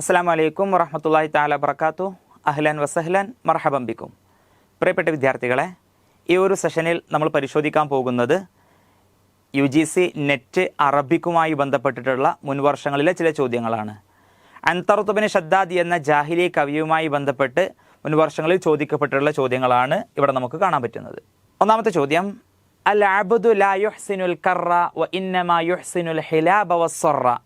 അസ്സാം വലൈക്കും വറഹമത്തല്ലാഹി താല വർക്കാത്തു അഹ്ലാൻ വസഹ്ലാൻ മർഹബം ബിക്കും. പ്രിയപ്പെട്ട വിദ്യാർത്ഥികളെ ഈ ഒരു സെഷനിൽ നമ്മൾ പരിശോധിക്കാൻ പോകുന്നത് യു ജി സി നെറ്റ് അറബിക്കുമായി ബന്ധപ്പെട്ടിട്ടുള്ള മുൻവർഷങ്ങളിലെ ചില ചോദ്യങ്ങളാണ്. അൻതറുത്തുബിന് ഷദ്ദാദി എന്ന ജാഹിലി കവിയുമായി ബന്ധപ്പെട്ട് മുൻവർഷങ്ങളിൽ ചോദിക്കപ്പെട്ടിട്ടുള്ള ചോദ്യങ്ങളാണ് ഇവിടെ നമുക്ക് കാണാൻ പറ്റുന്നത്. ഒന്നാമത്തെ ചോദ്യം അൽ അബുദു ലാ യുഹ്സിനുൽ കറ വ യുഹ്സിനുൽ ഹിലാബ വസ്സറ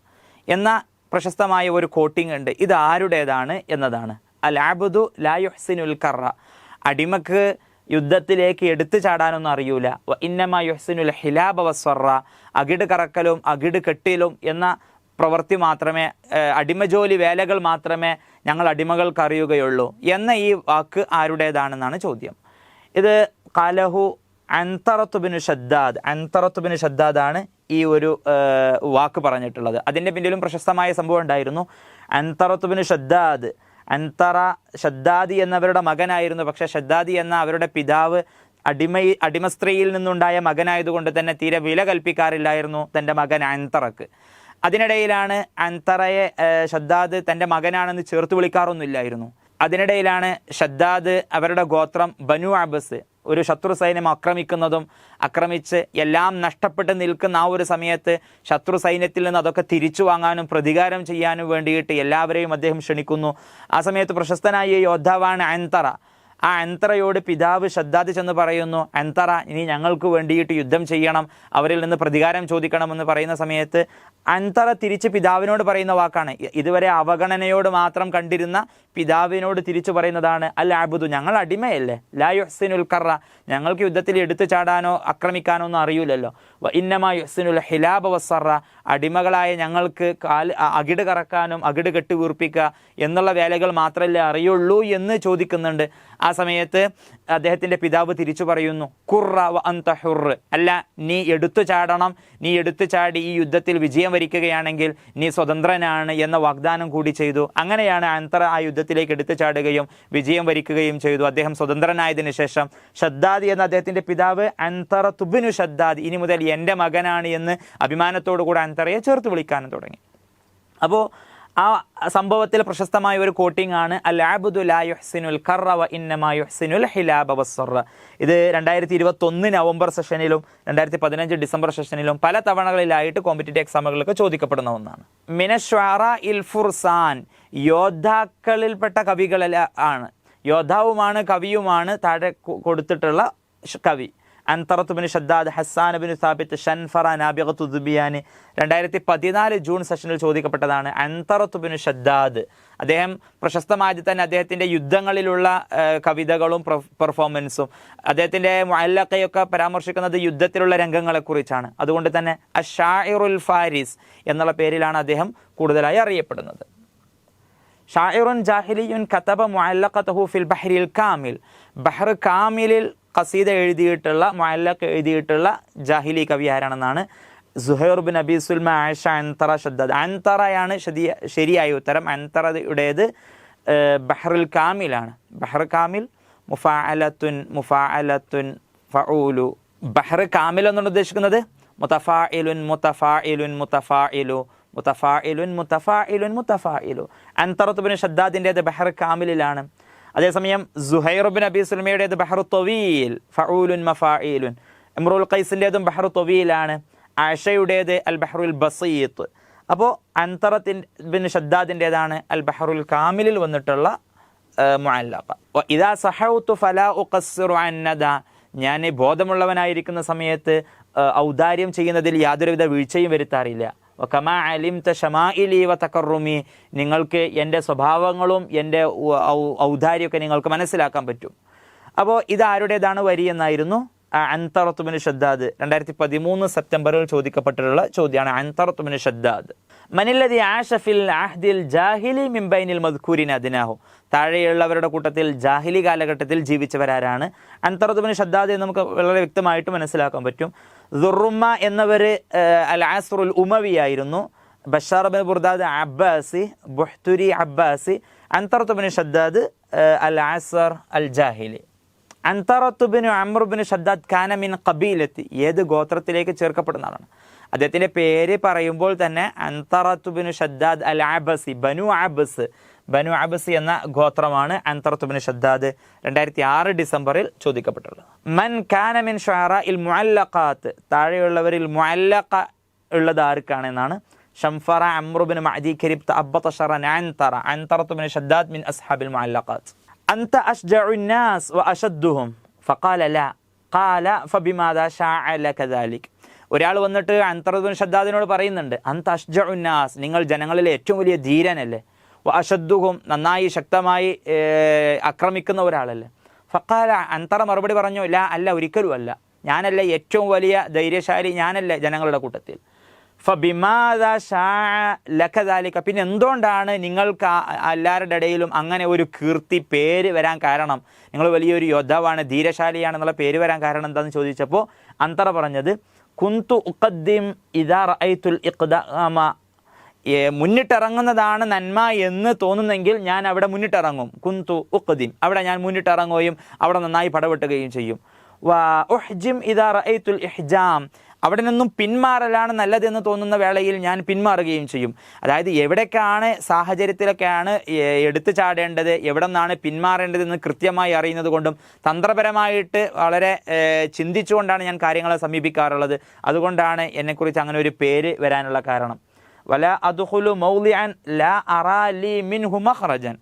എന്ന പ്രശസ്തമായ ഒരു കോട്ടിംഗ് ഉണ്ട്. ഇത് ആരുടേതാണ് എന്നതാണ്. അൽ ആബുദു ലാ യുഹ്സിനുൽ കറ അടിമക്ക് യുദ്ധത്തിലേക്ക് എടുത്തു ചാടാനൊന്നും അറിയൂല. ഇന്നമാ യുഹ്സിനുൽ ഹിലാബ വസ്വറ അകിട് കറക്കലും അകിട് കെട്ടിലും എന്ന പ്രവൃത്തി മാത്രമേ അടിമ ജോലി വേലകൾ മാത്രമേ ഞങ്ങൾ അടിമകൾക്ക് അറിയുകയുള്ളൂ. എന്ന ഈ വാക്ക് ആരുടേതാണെന്നാണ് ചോദ്യം. ഇത് കാലഹു അൻതറത്തുബിന് ഷദ്ദാദ്. അൻതറത്തുബിന് ഷദ്ദാദാണ് ഈ ഒരു വാക്ക് പറഞ്ഞിട്ടുള്ളത്. അതിന്റെ പിന്നിലും പ്രശസ്തമായ സംഭവം ഉണ്ടായിരുന്നു. അൻതറത്തുബിന് ഷദ്ദാദ്. അൻതറ ഷദ്ദാദി എന്നവരുടെ മകനായിരുന്നു. പക്ഷേ ഷദ്ദാദി എന്ന അവരുടെ പിതാവ് അടിമ അടിമ സ്ത്രീയിൽ നിന്നുണ്ടായ മകനായതുകൊണ്ട് തന്നെ തീരെ വില കൽപ്പിക്കാറില്ലായിരുന്നു തന്റെ മകൻ അൻതറക്ക്. അതിനിടയിലാണ് അൻതറയെ ഷദ്ദാദ് തന്റെ മകനാണെന്ന് ചേർത്ത് വിളിക്കാറൊന്നുമില്ലായിരുന്നു. അതിനിടയിലാണ് ഷദ്ദാദ് അവരുടെ ഗോത്രം ബനു അബസ് ഒരു ശത്രു സൈന്യം ആക്രമിക്കുന്നതും ആക്രമിച്ച് എല്ലാം നഷ്ടപ്പെട്ട് നിൽക്കുന്ന ആ ഒരു സമയത്ത് ശത്രു സൈന്യത്തിൽ നിന്ന് അതൊക്കെ തിരിച്ചു വാങ്ങാനും പ്രതികാരം ചെയ്യാനും വേണ്ടിയിട്ട് എല്ലാവരെയും അദ്ദേഹം ക്ഷണിക്കുന്നു. ആ സമയത്ത് പ്രശസ്തനായ യോദ്ധാവാണ് അൻതറ. ആ അൻതറയോട് പിതാവ് ഷദ്ദാദ് ചെന്ന് പറയുന്നു അൻതറ ഇനി ഞങ്ങൾക്ക് വേണ്ടിയിട്ട് യുദ്ധം ചെയ്യണം അവരിൽ നിന്ന് പ്രതികാരം ചോദിക്കണമെന്ന് പറയുന്ന സമയത്ത് അൻതറ തിരിച്ച് പിതാവിനോട് പറയുന്ന വാക്കാണ്. ഇതുവരെ അവഗണനയോട് മാത്രം കണ്ടിരുന്ന പിതാവിനോട് തിരിച്ചു പറയുന്നതാണ് അൽ ആബുദു ഞങ്ങൾ അടിമയല്ലേ? ലാ ഉൽക്കറ കറ ഞങ്ങൾക്ക് യുദ്ധത്തിൽ എടുത്തു ചാടാനോ ആക്രമിക്കാനോ ഒന്നും അറിയൂലല്ലോ വ ഇന്നമാ ഹിലാബ വസ്സറ അടിമകളായ ഞങ്ങൾക്ക് കാൽ അകിട് കറക്കാനും അകിട് കെട്ടി വീർപ്പിക്കുക എന്നുള്ള വേലകൾ മാത്രമല്ലേ അറിയുള്ളൂ എന്ന് ചോദിക്കുന്നുണ്ട്. ആ സമയത്ത് അദ്ദേഹത്തിന്റെ പിതാവ് തിരിച്ചു പറയുന്നു കുർറ വ അന്ത ഹുർ. അല്ല നീ എടുത്തു ചാടണം. നീ എടുത്തു ചാടി ഈ യുദ്ധത്തിൽ വിജയം വരിക്കുകയാണെങ്കിൽ നീ സ്വതന്ത്രനാണ് എന്ന വാഗ്ദാനം കൂടി ചെയ്തു. അങ്ങനെയാണ് അന്തറ ആ യുദ്ധത്തിലേക്ക് എടുത്തു ചാടുകയും വിജയം വരിക്കുകയും ചെയ്തു. അദ്ദേഹം സ്വതന്ത്രനായതിനു ശേഷം ഷദ്ദാദി എന്ന അദ്ദേഹത്തിന്റെ പിതാവ് അന്തറ തുബിനു ഷദ്ദാദി ഇനി മുതൽ എന്റെ മകനാണ് എന്ന് അഭിമാനത്തോടു കൂടെ അന്തറയെ ചേർത്ത് വിളിക്കാനും തുടങ്ങി. അപ്പോൾ ആ സംഭവത്തിൽ പ്രശസ്തമായ ഒരു കോട്ടിംഗ് ആണ് അൽ ആബുദു ലാ യുഹ്സിനുൽ കറവ ഇന്നമാ യുഹ്സിനുൽ ഹിലാബ വസ്സറ ഇത് രണ്ടായിരത്തി ഇരുപത്തൊന്ന് നവംബർ സെഷനിലും രണ്ടായിരത്തി പതിനഞ്ച് ഡിസംബർ സെഷനിലും പല തവണകളിലായിട്ട് കോമ്പറ്റേറ്റീവ് എക്സാമുകൾക്ക് ചോദിക്കപ്പെടുന്ന ഒന്നാണ്. മിനഷ്വാറ ഇൽ ഫുർസാൻ യോദ്ധാക്കളിൽപ്പെട്ട കവികളിൽ ആണ്. യോദ്ധാവുമാണ് കവിയുമാണ് താഴെ കൊടുത്തിട്ടുള്ള കവി. അൻതറത്തുബിന് Shaddad Hassan bin Thabit Shanfara നാബിഗത്തു Dhubyan രണ്ടായിരത്തി പതിനാല് ജൂൺ സെഷനിൽ ചോദിക്കപ്പെട്ടതാണ് അൻതറത്തുബിന് ഷദ്ദാദ്. അദ്ദേഹം പ്രശസ്തമായത് തന്നെ അദ്ദേഹത്തിന്റെ യുദ്ധങ്ങളിലുള്ള കവിതകളും പെർഫോമൻസും. അദ്ദേഹത്തിന്റെ മുഅല്ലഖയൊക്കെ പരാമർശിക്കുന്നത് യുദ്ധത്തിലുള്ള രംഗങ്ങളെക്കുറിച്ചാണ്. അതുകൊണ്ട് തന്നെ അഷാഇറുൽ ഫാരിസ് എന്നുള്ള പേരിലാണ് അദ്ദേഹം കൂടുതലായി അറിയപ്പെടുന്നത്. ഷായിറുൻ ജാഹിലിയുൻ കതബ മുഅല്ലഖതഹു ഫിൽ ബഹ്രിൽ കാമിൽ. ബഹ്ർ കാമിലിൽ ഖസീദ എഴുതിയിട്ടുള്ള മുഅല്ലഖ് എഴുതിയിട്ടുള്ള ജാഹിലി കവി ആരാണെന്നാണ് Zuhair bin Abi Sulma Aisha Antara Shaddad. അൻതറയാണ് ശരിയ ശരിയായ ഉത്തരം. അൻതറയുടേത് ബഹ്റുൽ കാമിലാണ്. ബഹ്ർ കാമിൽ മുഫാഅലത്തുൻ മുഫാഅലത്തുൻ ഫഊലു. ബഹ്ർ കാമിൽ എന്നാണ് ഉദ്ദേശിക്കുന്നത്. മുത്തഫാഇലുൻ മുത്തഫാഇലുൻ മുത്തഫാഇലു മുത്തഫാഇലുൻ മുത്തഫാഇലുൻ മുത്തഫാഇലു അൻതറത്തുബിന് ഷദ്ദാദിന്റേത് ബഹർ കാമിലിലാണ്. അതേസമയം സുഹൈറുബിൻ അബി സുലമയുടേത് ബഹർ തൊവീൽ ഫഊലുൻ മഫാഇലുൻ ഇമ്രുൽ ഖൈസിന്റേതും ബഹ്റു തൊവീലാണ് ആഷയുടേത് അൽ ബഹറുൽ ബസീത്ത്. അപ്പോൾ അൻതറത്തിൻ ബിൻ ഷദ്ദാദിന്റേതാണ് അൽ ബഹറുൽ കാമിലിൽ വന്നിട്ടുള്ള മുഅല്ലഖ ഇദാ സഹൗതു ഫലാ ഉഖസ്സിറു നദ ഞാൻ ബോധമുള്ളവനായിരിക്കുന്ന സമയത്ത് ഔദാര്യം ചെയ്യുന്നതിൽ യാതൊരുവിധ വീഴ്ചയും വരുത്താറില്ല. അലിംത ഷമാഇലി നിങ്ങൾക്ക് എന്റെ സ്വഭാവങ്ങളും എന്റെ ഔദാര്യമൊക്കെ നിങ്ങൾക്ക് മനസ്സിലാക്കാൻ പറ്റും. അപ്പോൾ ഇതാരുടേതാണ് വരി എന്നായിരുന്നു? അൻതറത്തുബിന് ഷദ്ദാദ്. രണ്ടായിരത്തി പതിമൂന്ന് സെപ്റ്റംബറിൽ ചോദിക്കപ്പെട്ടിട്ടുള്ള ചോദ്യമാണ് അൻതറത്തുബിന് ഷദ്ദാദ്. മനില്ലതി ആഷഫിൽ ആഹ്ദിൽ ജാഹിലി മിംബൈനിൽ മദ്ഖൂരിൻ അദിനാഹു. താഴെയുള്ളവരുടെ കൂട്ടത്തിൽ ജാഹിലി കാലഘട്ടത്തിൽ ജീവിച്ചവരാരാണ്. അൻതറത്തുബിന് ഷദ്ദാദ് നമുക്ക് വളരെ വ്യക്തമായിട്ട് മനസ്സിലാക്കാൻ പറ്റും. ദുറുമ്മ എന്നവർ അൽ ആസ്റുൽ ഉമവിയായിരുന്നു ബഷാർ ബിൻ ബുർദാദ് അബ്ബാസി ബുഹ്തുരി അബ്ബാസി അൻതറത്തുബിന് ഷദ്ദാദ് അൽ ആസർ അൽ ജാഹിലി അൻതറത്തുബിന് അമ്രുബിന് ഷദ്ദാദ് കാനമിൻ കബീലത്തി ഏത് ഗോത്രത്തിലേക്ക് ചേർക്കപ്പെടുന്ന ആളാണ്? അദ്ദേഹത്തിന്റെ പേര് പറയുമ്പോൾ തന്നെ അന്തറത്തുബിന് ഷദ്ദാദ് അൽ ആബസി ബനു ആബസ് ബനു ആബസി എന്ന ഗോത്രമാണ് അന്തറത്തുബിന് ഷദ്ദാദ് രണ്ടായിരത്തി ആറ് ഡിസംബറിൽ ചോദിക്കപ്പെട്ടുള്ളത് മൻ കാന മിൻ ഷാറ ഇൽ മുഅല്ലഖാത്ത് താഴെയുള്ളവരിൽ മുഅല്ലഖ ഉള്ളത് ആർക്കാണ് എന്നാണ് ഷംഫറ അമ്രുബിൻ മഅദി കരീബ് തഅബ്ബത ഷറൻ അൻതറ അൻതറത്തുബിന് ഷദ്ദാദ് മിൻ അസ്ഹാബിൽ മുഅല്ലഖാത്ത് അൻത അഷ്ജഉ الناس واشدهم فقال لا قال فبماذا شاع لك ذلك ഒരാൾ വന്നിട്ട് അന്തർബിൻ ഷദ്ദാദിനോട് പറയുന്നുണ്ട് അന്ത് അഷ്ജ ഉന്നാസ് നിങ്ങൾ ജനങ്ങളിലെ ഏറ്റവും വലിയ ധീരനല്ലേ? അഷദ്ദുഹും നന്നായി ശക്തമായി ആക്രമിക്കുന്ന ഒരാളല്ലേ? ഫക്കാല അന്തറ മറുപടി പറഞ്ഞു ഇല്ല അല്ല ഒരിക്കലും അല്ല. ഞാനല്ല ഏറ്റവും വലിയ ധൈര്യശാലി ഞാനല്ല ജനങ്ങളുടെ കൂട്ടത്തിൽ. ഫബിമാദ ഷാ ലഖദാലിക്ക പിന്നെ എന്തുകൊണ്ടാണ് നിങ്ങൾക്ക് എല്ലാവരുടെ ഇടയിലും അങ്ങനെ ഒരു കീർത്തി പേര് വരാൻ കാരണം? നിങ്ങൾ വലിയൊരു യോദ്ധാവാണ് ധീരശാലിയാണെന്നുള്ള പേര് വരാൻ കാരണം എന്താണെന്ന് ചോദിച്ചപ്പോൾ അന്തറ പറഞ്ഞത് കുന്തു ഉക്കദ്ദീം ഇദാ റഅയ്തുൽ ഇഖ്ദാമ. മുന്നിട്ടിറങ്ങുന്നതാണ് നന്മ എന്ന് തോന്നുന്നെങ്കിൽ ഞാൻ അവിടെ മുന്നിട്ടിറങ്ങും. കുന്തു ഉക്കദ്ദീം അവിടെ ഞാൻ മുന്നിട്ടിറങ്ങുകയും അവിടെ നന്നായി പടവെട്ടുകയും ചെയ്യും. വ ഉഹ്ജിം ഇദാ റഅയ്തുൽ ഇഹ്ജാം. അവിടെ നിന്നും പിന്മാറലാണ് നല്ലതെന്ന് തോന്നുന്ന വേളയിൽ ഞാൻ പിന്മാറുകയും ചെയ്യും. അതായത് എവിടേക്കാണ് സാഹചര്യത്തിലൊക്കെയാണ് എടുത്തു ചാടേണ്ടത് എവിടെ നിന്നാണ് പിന്മാറേണ്ടതെന്ന് കൃത്യമായി അറിയുന്നത് കൊണ്ടും തന്ത്രപരമായിട്ട് വളരെ ചിന്തിച്ചുകൊണ്ടാണ് ഞാൻ കാര്യങ്ങളെ സമീപിക്കാറുള്ളത്. അതുകൊണ്ടാണ് എന്നെക്കുറിച്ച് അങ്ങനെ ഒരു പേര് വരാനുള്ള കാരണം. വല അതുഹുലു മൗലിയാൻ ലാ അറാലി മിൻ മിൻഹു മഖ്റജൻ.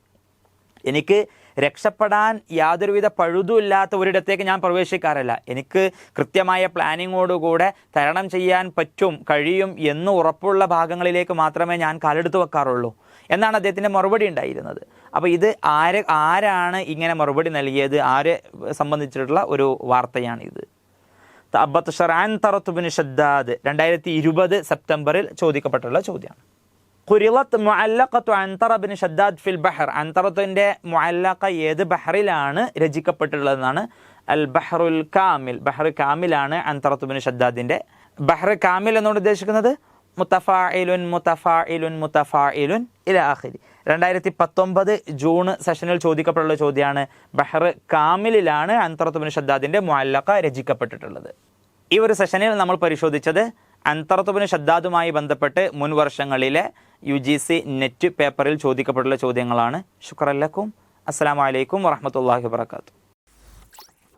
എനിക്ക് രക്ഷപ്പെടാൻ യാതൊരുവിധ പഴുതുമില്ലാത്ത ഒരിടത്തേക്ക് ഞാൻ പ്രവേശിക്കാറില്ല. എനിക്ക് കൃത്യമായ പ്ലാനിങ്ങോടുകൂടെ തരണം ചെയ്യാൻ പറ്റും കഴിയും എന്ന് ഉറപ്പുള്ള ഭാഗങ്ങളിലേക്ക് മാത്രമേ ഞാൻ കാലെടുത്ത് വെക്കാറുള്ളൂ എന്നാണ് അദ്ദേഹത്തിന്റെ മറുപടി ഉണ്ടായിരുന്നത്. അപ്പോൾ ഇത് ആര് ആരാണ് ഇങ്ങനെ മറുപടി നൽകിയത്? ആരെ സംബന്ധിച്ചിട്ടുള്ള ഒരു വാർത്തയാണിത്. അബ്ബത്ത് ഷറാൻ തറത്തുബിന് ഷദ്ദാദ് രണ്ടായിരത്തി ഇരുപത് സെപ്റ്റംബറിൽ ചോദിക്കപ്പെട്ടുള്ള ചോദ്യമാണ്. കുരിളത്ത് മുഅല്ലഖത്തു അൻതറ ബിൻ ഷദ്ദാദ് ഫിൽ ബഹർ. അൻതറത്തിന്റെ മുഅല്ലഖ ഏത് ബഹറിലാണ് രചിക്കപ്പെട്ടിട്ടുള്ളതെന്നാണ് അൽ ബഹറുൽ കാമിൽ. ബഹർ കാമിലാണ് അൻതറത്തു ബിൻ ഷദ്ദാദിന്റെ ബഹർ കാമിൽ എന്നോട് ഉദ്ദേശിക്കുന്നത്. മുത്തഫായിലുൻ മുത്തഫായിലുൻ മുത്തഫായിലുൻ ഇല ആഖിരി. രണ്ടായിരത്തി പത്തൊമ്പത് ജൂൺ സെഷനിൽ ചോദിക്കപ്പെട്ടുള്ള ചോദ്യമാണ് ബഹർ കാമിലിലാണ് അൻതറത്തു ബിൻ ഷദ്ദാദിന്റെ മുഅല്ലഖ രചിക്കപ്പെട്ടിട്ടുള്ളത്. ഈ ഒരു സെഷനിൽ നമ്മൾ പരിശോധിച്ചത് അന്തർത്തുബിന് ഷദ്ദാദുമായി ബന്ധപ്പെട്ട് മുൻ വർഷങ്ങളിലെ യു ജി സി നെറ്റ് പേപ്പറിൽ ചോദിക്കപ്പെട്ടുള്ള ചോദ്യങ്ങളാണ്. ശുക്രല്ലക്കും അസ്സാം വലൈക്കും വറഹമത്തല്ലാഹി വാത്തു